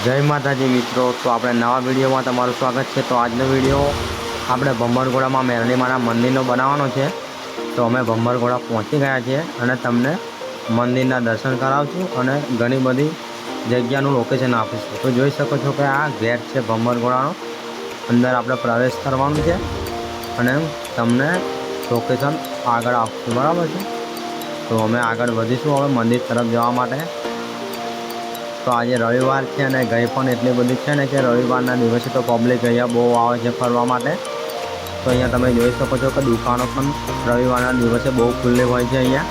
જય માતાજી મિત્રો, તો આપણે નવા વિડીયોમાં તમારું સ્વાગત છે. તો આજનો વીડિયો આપણે ભંભરગોળામાં મેરણીમાના મંદિરનો બનાવવાનો છે. તો અમે ભંબરઘોડા પહોંચી ગયા છીએ અને તમને મંદિરના દર્શન કરાવશું અને ઘણી બધી જગ્યાનું લોકેશન આપીશું. તો જોઈ શકો છો કે આ ગેટ છે ભંભરગોળાનો. અંદર આપણે પ્રવેશ કરવાનું છે અને તમને લોકેશન આગળ આપશું. બરાબર છે? તો અમે આગળ વધીશું હવે મંદિર તરફ જવા માટે. તો આજે રવિવાર છે અને ગઈ પણ એટલી બધી છે ને કે રવિવારના દિવસે તો પબ્લિક અહીંયા બહુ આવે છે ફરવા માટે. તો અહીંયા તમે જોઈ શકો છો કે દુકાનો પણ રવિવારના દિવસે બહુ ખુલ્લી હોય છે અહીંયા.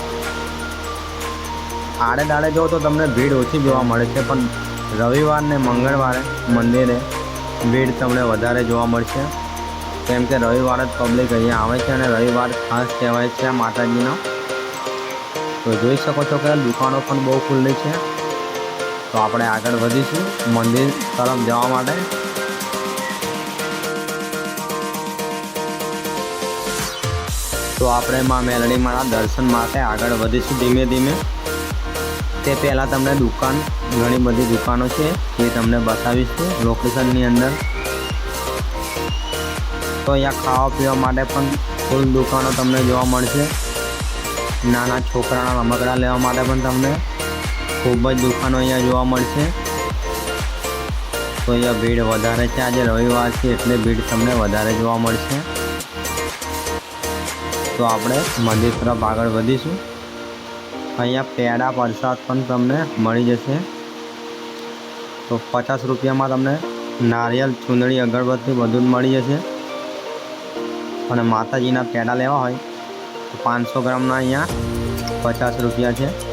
આડે દાડે જો તો તમને ભીડ ઓછી જોવા મળે છે, પણ રવિવાર ને મંગળવારે મંદિરે ભીડ તમને વધારે જોવા મળશે. કેમ કે રવિવારે જ પબ્લિક અહીંયા આવે છે અને રવિવાર ખાસ કહેવાય છે માતાજીનો. તો જોઈ શકો છો કે દુકાનો પણ બહુ ખુલ્લી છે. તો આપણે આગળ વધીશું મંદિર તરફ જવા માટે. તો આપણે માં મેલડીમાંના દર્શન માટે આગળ વધીશું ધીમે ધીમે. તે પહેલાં તમને દુકાન, ઘણી બધી દુકાનો છે, એ તમને બતાવીશું લોકેશનની અંદર. તો અહીંયા ખાવા પીવા માટે પણ ફૂલ દુકાનો તમને જોવા મળશે. નાના છોકરાના રમકડા લેવા માટે પણ તમને ખૂબ જ દુકાનો અહીંયા જોવા મળશે. તો અહીંયા ભીડ વધારે છે. આજે રવિવાર છે એટલે ભીડ તમને વધારે જોવા મળશે. તો આપણે મંદિર તરફ આગળ વધીશું. અહીંયા પેડા પ્રસાદ પણ તમને મળી જશે. તો પચાસ રૂપિયામાં તમને નારિયેલ, ચૂંદડી, અગરબત્તી બધું જ મળી જશે. અને માતાજીના પેડા લેવા હોય તો પાંચસો ગ્રામના અહીંયા પચાસ રૂપિયા છે.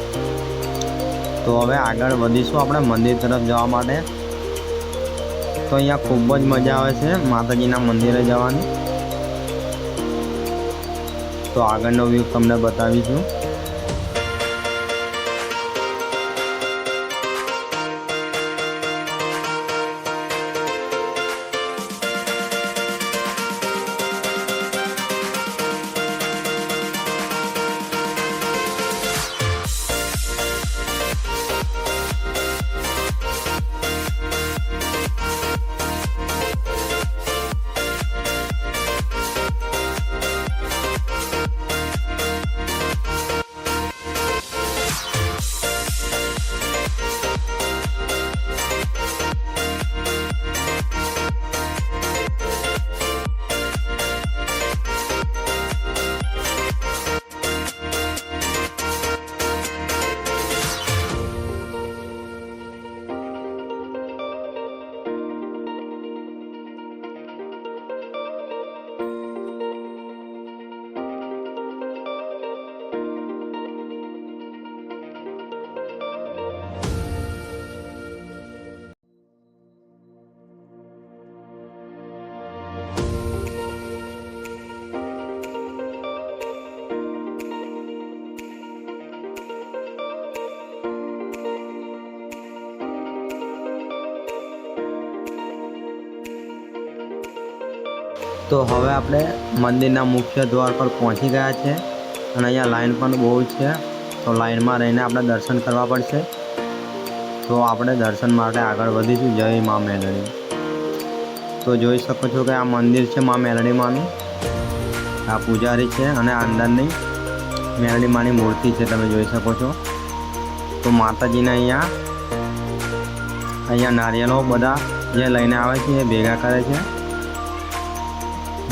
તો હવે આગળ વધીશું આપણે મંદિર તરફ જવા માટે. તો અહીંયા ખૂબ જ મજા આવે છે માતાજીના મંદિરે જવાની. તો આગળનો વ્યૂ તમને બતાવીશું. તો હવે આપણે મંદિરના મુખ્ય દ્વાર પર પહોંચી ગયા છે. અને અહીંયા લાઈન પણ બહુ છે. તો લાઈનમાં રહીને આપણે દર્શન કરવા પડશે. તો આપણે દર્શન માટે આગળ વધીશું. જય મા મેલડી તો જોઈ શકો છો કે આ મંદિર છે મા મેલડી માનું આ પૂજારી છે અને અંદરની મેલડી માની મૂર્તિ છે, તમે જોઈ શકો છો. તો માતાજીને અહીંયા અહીંયા નારિયેલો બધા જે લઈને આવે છે એ ભેગા કરે છે.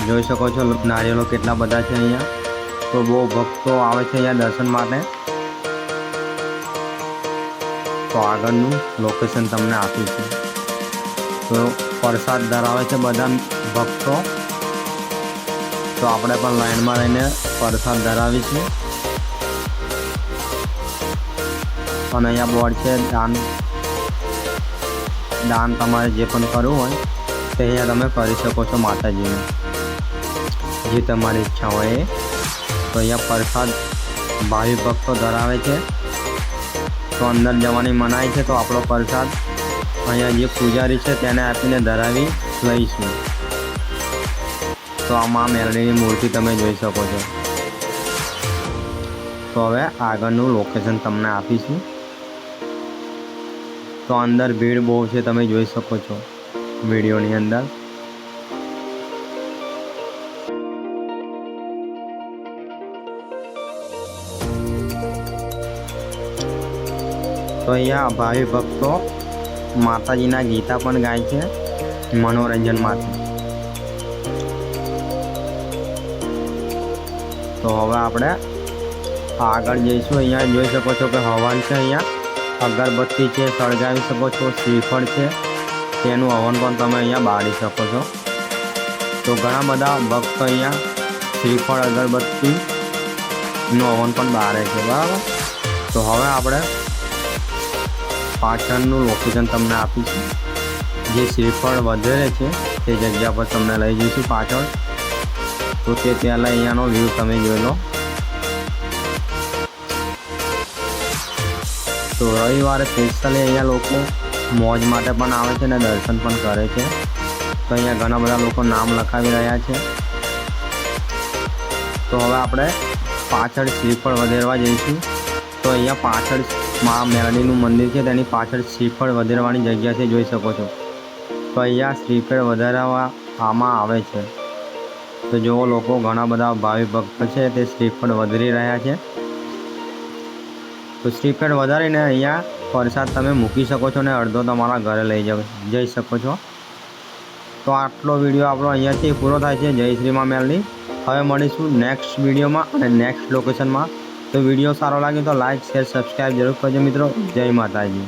જોઈ શકો છો નારિયેલો કેટલા બધા છે અહીંયા. તો બહુ ભક્તો આવે છે અહીંયા દર્શન માટે. તો આગળનું લોકેશન તમને આપ્યું છે તો પ્રસાદ ધરાવે છે બધા ભક્તો. તો આપણે પણ લાઈનમાં રહીને પ્રસાદ ધરાવીશું. અને અહીંયા બોર્ડ છે, દાન. દાન તમારે જે પણ કરવું હોય તે અહીંયા તમે કરી શકો છો માતાજીને. જે તમારી ઈચ્છા હોય એ. તો અહીંયા પ્રસાદ ભાવિ ભક્તો ધરાવે છે. તો અંદર જવાની મનાઈ છે તો આપણો પ્રસાદ અહીંયા જે પૂજારી છે તેને આપીને ધરાવી લઈશું. તો આ મા મૂર્તિ તમે જોઈ શકો છો. તો હવે આગળનું લોકેશન તમને આપીશું. તો અંદર ભીડ બહુ છે તમે જોઈ શકો છો. વિડીયોની અંદર. તો અહીંયા ભાવિ ભક્તો માતાજીના ગીતા પણ ગાય છે મનોરંજન માટે તો હવે આપણે આગળ જઈશું. અહીંયા જોઈ શકો છો કે હવન છે અહીંયા. અગરબત્તી છે, સળગાવી શકો છો, શ્રીફળ છે. તેનું હવન પણ તમે અહીંયા બાળી શકો છો. તો ઘણા બધા ભક્તો અહીંયા શ્રીફળ, અગરબત્તીનું હવન પણ બાળે છે. બરાબર? તો હવે આપણે પાછળનું લોકેશન તમને આપીશું જે શ્રીફળ વધેરે છે, તે જગ્યા પર તમને લઈ જઈશું પાછળ તો તે પહેલાં અહીંયાનો વ્યૂ તમે જોઈ લો. તો રવિવારે સ્પેશિયલી અહીંયા લોકો મોજ માટે પણ આવે છે અને દર્શન પણ કરે છે. તો અહીંયા ઘણા બધા લોકો નામ લખાવી રહ્યા છે. તો હવે આપણે પાછળ શ્રીફળ વધેરવા જઈશું. તો અહીંયા પાછળ મા મેરડીનું મંદિર છે. તેની પાછળ શ્રીફળ વધારવાની જગ્યા છે, જોઈ શકો છો. તો અહીંયા શ્રીફળ વધારવા આમાં આવે છે. તો જો લોકો ઘણા બધા ભાવિ ભક્ત છે, તે શ્રીફળ વધારી રહ્યા છે. તો શ્રીફળ વધારીને અહીંયા પ્રસાદ તમે મૂકી શકો છો ને અડધો તમારા ઘરે લઈ જઈ શકો છો. તો આટલો વીડિયો આપણો અહીંયાથી પૂરો થાય છે. જય શ્રીમાં મેલની હવે મળીશું નેક્સ્ટ વિડીયોમાં અને નેક્સ્ટ લોકેશનમાં તો વીડિયો સારો લાગે તો લાઇક શેર સબસ્ક્રાઈબ જરૂર કરજો મિત્રો. જય માતાજી.